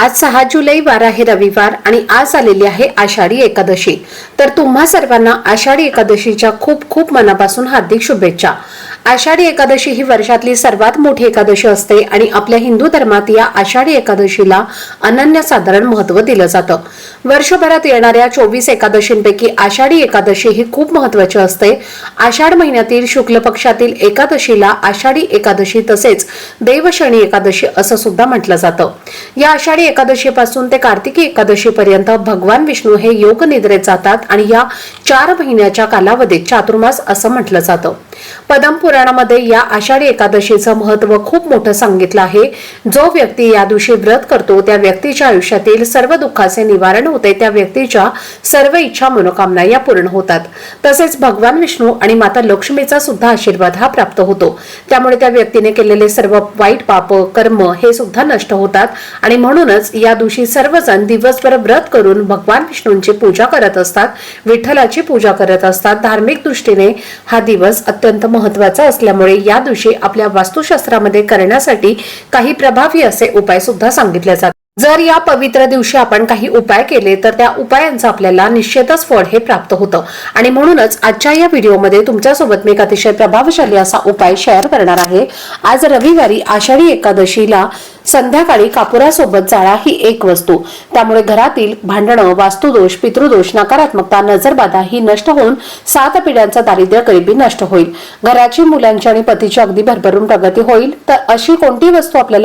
आज सहा जुलै वार आहे रविवार आणि आज आलेली आहे आषाढी एकादशी. तर तुम्हा सर्वांना आषाढी एकादशीच्या खूप खूप मनापासून हार्दिक शुभेच्छा. आषाढी एकादशी ही वर्षातली सर्वात मोठी एकादशी असते आणि आपल्या हिंदू धर्मात या आषाढी एकादशीला अनन्यसाधारण महत्त्व दिलं जातं. वर्षभरात येणाऱ्या चोवीस एकादशींपैकी आषाढी एकादशी ही खूप महत्वाची असते. आषाढ महिन्यातील शुक्ल पक्षातील एकादशीला आषाढी एकादशी तसेच देवशनी एकादशी असं सुद्धा म्हटलं जातं. या आषाढी एकादशीपासून ते कार्तिकी एकादशीपर्यंत भगवान विष्णू हे योग निद्रेत जातात आणि या चार महिन्याच्या कालावधीत चातुर्मास असं म्हटलं जातं. पदम पुराणामध्ये या आषाढी एकादशीचं महत्त्व खूप मोठं सांगितलं आहे. जो व्यक्ती या दिवशी व्रत करतो त्या व्यक्तीच्या आयुष्यातील सर्व दुःखाचे निवारण होते. त्या व्यक्तीच्या सर्व इच्छा मनोकामना या पूर्ण होतात. तसेच भगवान विष्णू आणि माता लक्ष्मीचा सुद्धा आशीर्वाद हा प्राप्त होतो. त्यामुळे त्या व्यक्तीने केलेले सर्व वाईट पाप कर्म हे सुद्धा नष्ट होतात. आणि म्हणूनच या दिवशी सर्वजण दिवसभर व्रत करून भगवान विष्णूंची पूजा करत असतात. विठ्ठलाची पूजा करत असतात. धार्मिक दृष्टीने हा दिवस अत्यंत महत्त्वाचा असल्यामुळे या दिवशी आपल्या वास्तुशास्त्रामध्ये करण्यासाठी काही प्रभावी असे उपाय सुद्धा सांगितले जातात. जर या पवित्र दिवशी आपण काही उपाय केले तर त्या उपायांचं आपल्याला निश्चितच फळ हे प्राप्त होतं. आणि म्हणूनच आजच्या या व्हिडिओमध्ये तुमच्यासोबत मी एक अतिशय प्रभावशाली असा उपाय शेअर करणार आहे. आज रविवारी आषाढी एकादशीला संध्याकाळी कापुरासोबत जाळा ही एक वस्तू. त्यामुळे घरातील भांडणं वास्तुदोष पितृदोष नकारात्मकता नजरबाधा ही नष्ट होऊन सात पिढ्यांचा दारिद्र्य गरिबी नष्ट होईल. घराची मुलांची आणि पतीची अगदी भरभरून प्रगती होईल. तर अशी कोणती वस्तू आपल्याला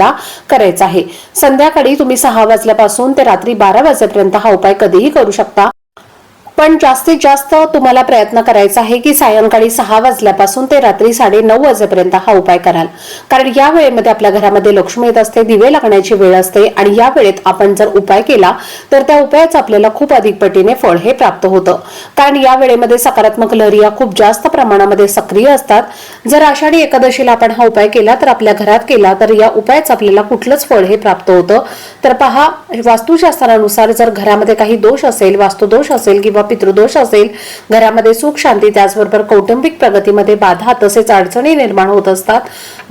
करायचा आहे. संध्याकाळी तुम्ही सहा वाजल्यापासून ते रात्री बारा वाजेपर्यंत हा उपाय कधीही करू शकता. पण जास्तीत जास्त तुम्हाला प्रयत्न करायचा आहे की सायंकाळी सहा वाजल्यापासून ते रात्री साडे नऊ वाजेपर्यंत हा उपाय कराल. कारण या वेळेमध्ये आपल्या घरामध्ये लक्ष्मी येत असते दिवे लागण्याची वेळ असते आणि या वेळेत आपण जर उपाय केला तर त्या उपायाचं आपल्याला खूप अधिक पटीने फळ हे प्राप्त होतं. कारण या वेळेमध्ये सकारात्मक लहरी या खूप जास्त प्रमाणामध्ये सक्रिय असतात. जर आषाढी एकादशीला आपण हा उपाय केला तर आपल्या घरात केला तर या उपायाचं आपल्याला कुठलंच फळ हे प्राप्त होतं. तर पहा वास्तुशास्त्रानुसार जर घरामध्ये काही दोष असेल वास्तुदोष असेल किंवा पितृदोष असेल घरामध्ये सुख शांती त्याचबरोबर कौटुंबिक प्रगतीमध्ये बाधा तसेच अडचणी निर्माण होत असतात.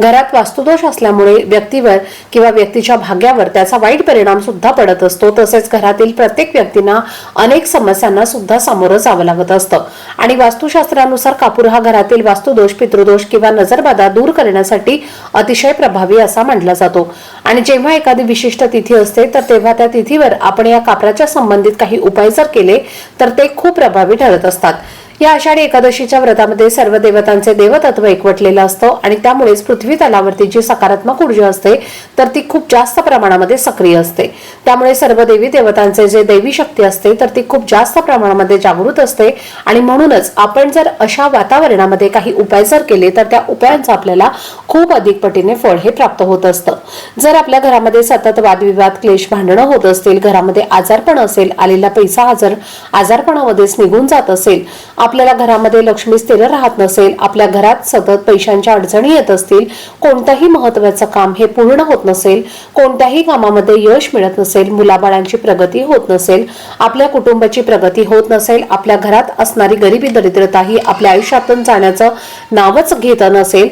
घरात वास्तुदोष असल्यामुळे व्यक्तीवर किंवा व्यक्तीच्या भाग्यावर त्याचा वाईट परिणाम सुद्धा पडत असतो. तसेच घरातील प्रत्येक व्यक्तींना अनेक समस्यांना सुद्धा सामोरं जावं लागत असतं. आणि वास्तुशास्त्रानुसार कापूर हा घरातील वास्तुदोष पितृदोष किंवा नजरबाधा दूर करण्यासाठी अतिशय प्रभावी असा मानला जातो. आणि जेव्हा एखादी विशिष्ट तिथी असते तर तेव्हा त्या तिथीवर आपण या कापराच्या संबंधित काही उपाय जर केले तर ते खूप प्रभावी ठरत असतात. या आषाढी एकादशीच्या व्रतामध्ये सर्व देवतांचे देवतत्व एकवटलेलं असतं आणि त्यामुळेच पृथ्वी तलावरती जी सकारात्मक ऊर्जा असते तर ती खूप जास्त प्रमाणामध्ये सक्रिय असते. त्यामुळे सर्व देवी देवतांचे जे देवी शक्ती असते तर ती खूप जास्त प्रमाणामध्ये जागृत असते. आणि म्हणूनच आपण जर अशा वातावरणामध्ये काही उपाय जर केले तर त्या उपायांचं आपल्याला खूप अधिक पटीने फळ हे प्राप्त होत असतं. जर आपल्या घरामध्ये सतत वादविवाद क्लेश भांडणं होत असतील घरामध्ये आजारपण असेल आलेला पैसा हजर आजारपणामध्येच निघून जात असेल आपल्याला घरामध्ये लक्ष्मी स्थिर राहत नसेल आपल्या घरात सतत पैशांच्या अडचणी येत असतील कोणतंही महत्वाचं काम हे पूर्ण होत नसेल कोणत्याही कामामध्ये यश मिळत नसेल मुलाबाळांची प्रगती होत नसेल आपल्या कुटुंबाची प्रगती होत नसेल आपल्या घरात असणारी गरिबी दरिद्रता ही आपल्या आयुष्यातून जाण्याचं नावच घेत नसेल.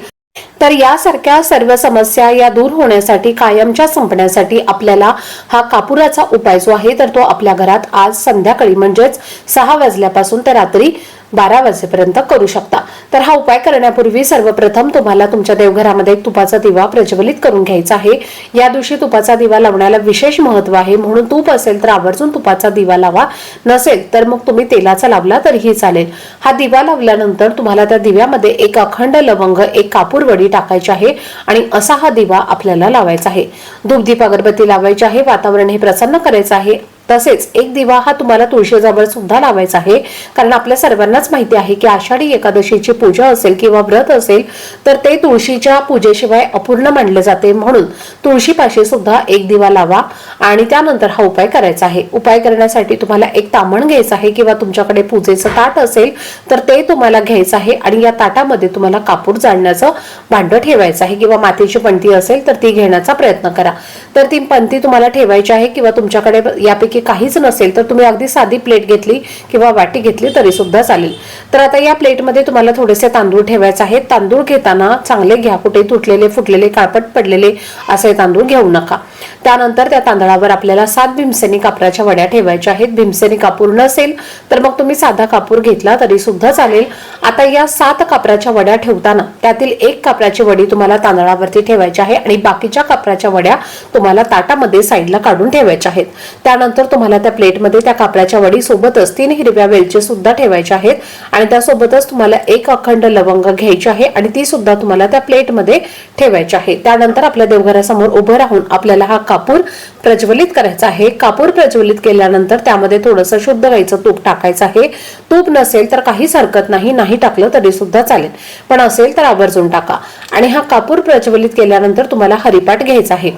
तर यासारख्या सर्व समस्या या दूर होण्यासाठी कायमच्या संपण्यासाठी आपल्याला हा कापुराचा उपाय जो आहे तर तो आपल्या घरात आज संध्याकाळी म्हणजेच सहा वाजल्यापासून ते रात्री बारा वाजेपर्यंत करू शकता. तर हा उपाय करण्यापूर्वी सर्वप्रथम तुम्हाला तुमच्या देवघरामध्ये एक तुपाचा दिवा प्रज्वलित करून घ्यायचा आहे. या दिवशी तुपाचा दिवा लावण्याला विशेष महत्त्व आहे. म्हणून तूप असेल तर आवर्जून तुपाचा दिवा लावा. नसेल तर मग तुम्ही तेलाचा लावला तरीही चालेल. हा दिवा लावल्यानंतर तुम्हाला त्या दिव्यामध्ये एक अखंड लवंग एक कापूर वडी टाकायची आहे आणि असा हा दिवा आपल्याला लावायचा आहे. धूपदीप अगरबत्ती लावायची आहे. वातावरण हे प्रसन्न करायचं आहे. तसेच एक दिवा हा तुम्हाला तुळशीजवळ सुद्धा लावायचा आहे. कारण आपल्या सर्वांनाच माहिती आहे की आषाढी एकादशीची पूजा असेल किंवा व्रत असेल तर ते तुळशीच्या पूजेशिवाय अपूर्ण मानले जाते. म्हणून तुळशीपाशी सुद्धा एक दिवा लावा आणि त्यानंतर हा उपाय करायचा आहे. उपाय करण्यासाठी तुम्हाला एक तामण घ्यायचं आहे किंवा तुमच्याकडे पूजेचं ताट असेल तर ते तुम्हाला घ्यायचं आहे आणि या ताटामध्ये तुम्हाला कापूर जाळण्याचं भांडं ठेवायचं आहे किंवा मातीची पणती असेल तर ती घेण्याचा प्रयत्न करा. तर ती पणती तुम्हाला ठेवायची आहे किंवा तुमच्याकडे यापैकी काहीच नसेल तर तुम्ही अगदी साधी प्लेट घेतली किंवा वाटी घेतली तरी सुद्धा चालेल. तर आता या प्लेटमध्ये तुम्हाला थोडेसे तांदूळ ठेवायचे आहेत. तांदूळ घेताना चांगले घ्या कुठे तुटलेले फुटलेले काळपट पडलेले असे तांदूळ घेऊ नका. त्यानंतर त्या तांदळावर आपल्याला सात भीमसेनी कापराच्या वड्या ठेवायच्या आहेत. भीमसेनी कापूर नसेल तर मग तुम्ही साधा कापूर घेतला तरी सुद्धा चालेल. आता या सात कापराच्या वड्या ठेवताना त्यातील एक कापराची वडी तुम्हाला तांदळावरती ठेवायची आहे आणि बाकीच्या कापराच्या वड्या तुम्हाला ताटामध्ये साईडला काढून ठेवायच्या आहेत. त्यानंतर तुम्हाला त्या प्लेटमध्ये त्या कापराच्या वडी सोबतच तीन हिरव्या वेलचे सुद्धा ठेवायचे आहेत आणि त्यासोबतच तुम्हाला एक अखंड लवंग घ्यायची आहे आणि ती सुद्धा तुम्हाला त्या प्लेटमध्ये ठेवायची आहे. त्यानंतर आपल्या देवघरासमोर उभं राहून आपल्याला हा कापूर प्रज्वलित करायचा आहे. कापूर प्रज्वलित केल्यानंतर त्यामध्ये थोडंसं शुद्ध गाईचं तूप टाकायचं आहे. तूप नसेल तर काहीच हरकत नाही. नाही टाकलं तरी सुद्धा चालेल. पण असेल तर आवर्जून टाका. आणि हा कापूर प्रज्वलित केल्यानंतर तुम्हाला हरिपाठ घ्यायचा आहे.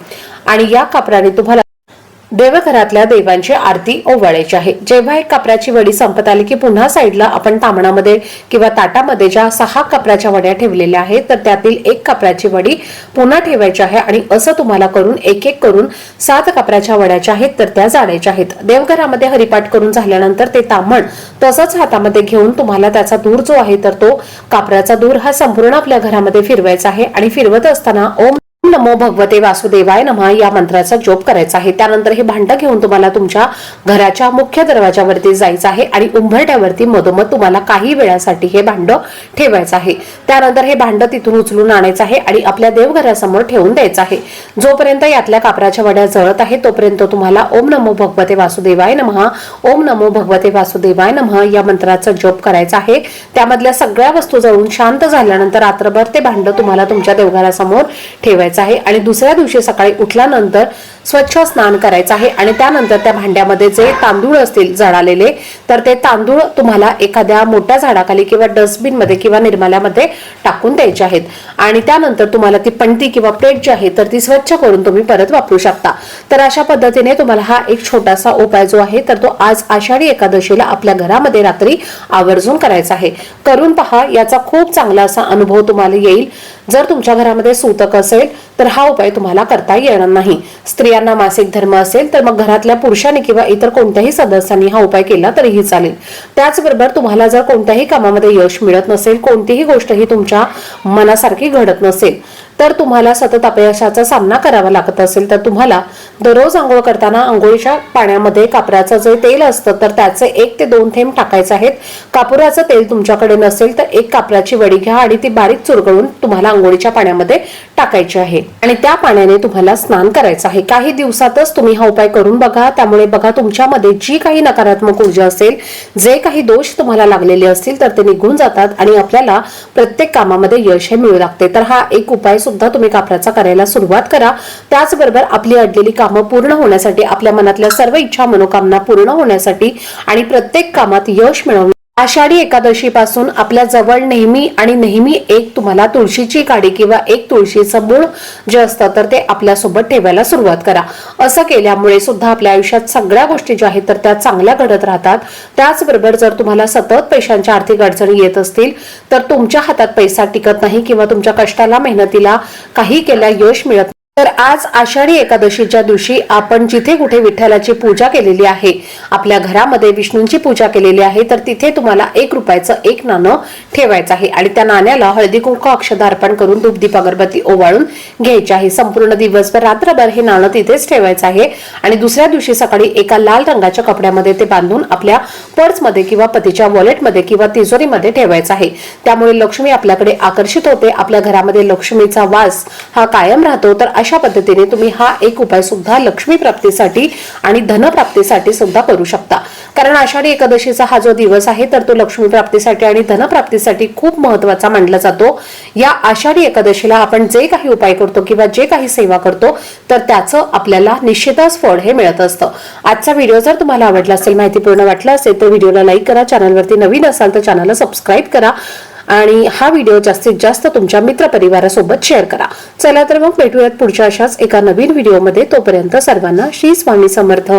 आणि या कापराने तुम्हाला देवघरातल्या देवांची आरती ओवाळायची आहे. जेव्हा एक कपऱ्याची वडी संपत आली की पुन्हा साईडला आपण तामणामध्ये किंवा ताटामध्ये ज्या सहा कपऱ्याच्या वड्या ठेवलेल्या आहेत तर त्यातील एक कपऱ्याची वडी पुन्हा ठेवायची आहे आणि असं तुम्हाला करून एक एक करून सात कपऱ्याच्या वड्याच्या आहेत तर त्या जाळायच्या आहेत. देवघरामध्ये हरिपाठ करून झाल्यानंतर ते तामण तसंच हातामध्ये घेऊन तुम्हाला त्याचा दूर जो आहे तर तो कापराचा दूर हा संपूर्ण आपल्या घरामध्ये फिरवायचा आहे आणि फिरवत असताना ओम नमो भगवते वासुदेवाय नमा. या मंत्राचा जोप करायचा आहे. त्यानंतर हे भांड घेऊन तुम्हाला तुमच्या घराच्या मुख्य दरवाजावरती जायचं आहे आणि उंबरट्यावरती मधोमध तुम्हाला काही वेळासाठी हे भांड ठेवायचं आहे. त्यानंतर हे भांड तिथून उचलून आणायचं आहे आणि आपल्या देवघरासमोर ठेवून द्यायचं आहे. जोपर्यंत यातल्या कापराच्या वड्या जळत आहे तोपर्यंत तुम्हाला ओम नमो भगवते वासुदेवाय नमहा ओम नमो भगवते वासुदेवाय नमहा या मंत्राचा जप करायचा आहे. त्यामधल्या सगळ्या वस्तू जळून शांत झाल्यानंतर रात्रभर ते भांड तुम्हाला तुमच्या देवघरासमोर ठेवायचं आहे आणि दुसऱ्या दिवशी सकाळी उठल्यानंतर स्वच्छ स्नान करायचं आहे आणि त्यानंतर त्या भांड्यामध्ये जे तांदूळ असतील जळालेले तर ते तांदूळ तुम्हाला एखाद्या मोठ्या झाडाखाली किंवा डस्टबिनमध्ये किंवा निर्माल्यामध्ये टाकून द्यायचे आहेत. आणि त्यानंतर तुम्हाला ती पणती किंवा प्लेट जी आहे तर ती स्वच्छ करून तुम्ही परत वापरू शकता. तर अशा पद्धतीने तुम्हाला हा एक छोटासा उपाय जो आहे तर तो आज आषाढी एकादशीला आपल्या घरामध्ये रात्री आवर्जून करायचा आहे. करून पहा याचा खूप चांगला असा अनुभव तुम्हाला येईल. जर तुमच्या घरामध्ये सूतक असेल तर हा उपाय तुम्हाला करता येणार नाही. स्त्री स्त्रियांना मासिक धर्म असेल तर मग घरातल्या पुरुषांनी किंवा इतर कोणत्याही सदस्यांनी हा उपाय केला तरीही चालेल. त्याचबरोबर तुम्हाला जर कोणत्याही कामामध्ये यश मिळत नसेल कोणतीही गोष्ट ही तुमच्या मनासारखी घडत नसेल तर तुम्हाला सतत अपयशाचा सामना करावा लागत असेल तर तुम्हाला दररोज आंघोळ करताना आंघोळीच्या पाण्यामध्ये कापराचं जे तेल असतं तर त्याचे एक ते दोन थेंब टाकायचे आहेत. कापुराचं तेल तुमच्याकडे नसेल तर एक कापराची वडी घ्या आणि ती बारीक चुरगळून तुम्हाला आंघोळीच्या पाण्यामध्ये टाकायची आहे. आणि त्या पाण्याने तुम्हाला स्नान करायचं आहे. काही दिवसातच तुम्ही हा उपाय करून बघा. त्यामुळे बघा तुमच्यामध्ये जी काही नकारात्मक ऊर्जा असेल जे काही दोष तुम्हाला लागलेले असतील तर ते निघून जातात आणि आपल्याला प्रत्येक कामामध्ये यश हे मिळू लागते. तर हा एक उपाय सुद्धा तुम्ही कापराचा करायला सुरुवात करा. त्याचबरोबर आपली अडलेली कामं पूर्ण होण्यासाठी आपल्या मनातल्या सर्व इच्छा मनोकामना पूर्ण होण्यासाठी आणि प्रत्येक कामात यश मिळवण्यासाठी आषाढी एकादशीपासून आपल्या जवळ नेहमी आणि नेहमी एक तुम्हाला तुळशीची काडी किंवा एक तुळशीचं मूळ जे असतं तर ते आपल्यासोबत ठेवायला सुरुवात करा. असं केल्यामुळे सुद्धा आपल्या आयुष्यात सगळ्या गोष्टी ज्या आहेत तर त्या चांगल्या घडत राहतात. त्याचबरोबर जर तुम्हाला सतत पैशांच्या आर्थिक अडचणी येत असतील तर तुमच्या हातात पैसा टिकत नाही किंवा तुमच्या कष्टाला मेहनतीला काही केल्या यश मिळत तर आज आषाढी एकादशीच्या दिवशी आपण जिथे कुठे विठ्ठलाची पूजा केलेली आहे आपल्या घरामध्ये विष्णूंची पूजा केलेली आहे तर तिथे तुम्हाला एक रुपयाचं एक नाणं ठेवायचं आहे. आणि त्या नाण्याला हळदी कुंकू अक्षदा अर्पण करून धूपदीप अगरबत्ती ओवाळून घ्यायची आहे. संपूर्ण दिवसभर रात्रभर हे नाणं तिथेच ठेवायचं आहे. आणि दुसऱ्या दिवशी सकाळी एका लाल रंगाच्या कपड्यामध्ये ते बांधून आपल्या पर्समध्ये किंवा पतीच्या वॉलेटमध्ये किंवा तिजोरीमध्ये ठेवायचं आहे. त्यामुळे लक्ष्मी आपल्याकडे आकर्षित होते. आपल्या घरामध्ये लक्ष्मीचा वास हा कायम राहतो. तर अशा पद्धतीने तुम्ही हा एक उपाय सुद्धा लक्ष्मी प्राप्तीसाठी आणि धनप्राप्तीसाठी सुद्धा करू शकता. कारण आषाढी एकादशीचा हा जो दिवस आहे तर तो लक्ष्मी प्राप्तीसाठी आणि धनप्राप्तीसाठी खूप महत्त्वाचा मानला जातो. या आषाढी एकादशीला आपण जे काही उपाय करतो किंवा जे काही सेवा करतो तर त्याचं आपल्याला निश्चितच फळ हे मिळत असतं. आजचा व्हिडिओ जर तुम्हाला आवडला असेल माहितीपूर्ण वाटला असेल तर व्हिडिओला लाईक करा चॅनलवरती नवीन असाल तर चॅनलला सबस्क्राईब करा. आणि हा व्हिडिओ जास्तीत जास्त तुमच्या मित्रपरिवारासोबत शेअर करा. चला तर मग भेटूयात पुढच्या अशाच एका नवीन व्हिडिओमध्ये तोपर्यंत सर्वांना श्री स्वामी समर्थ.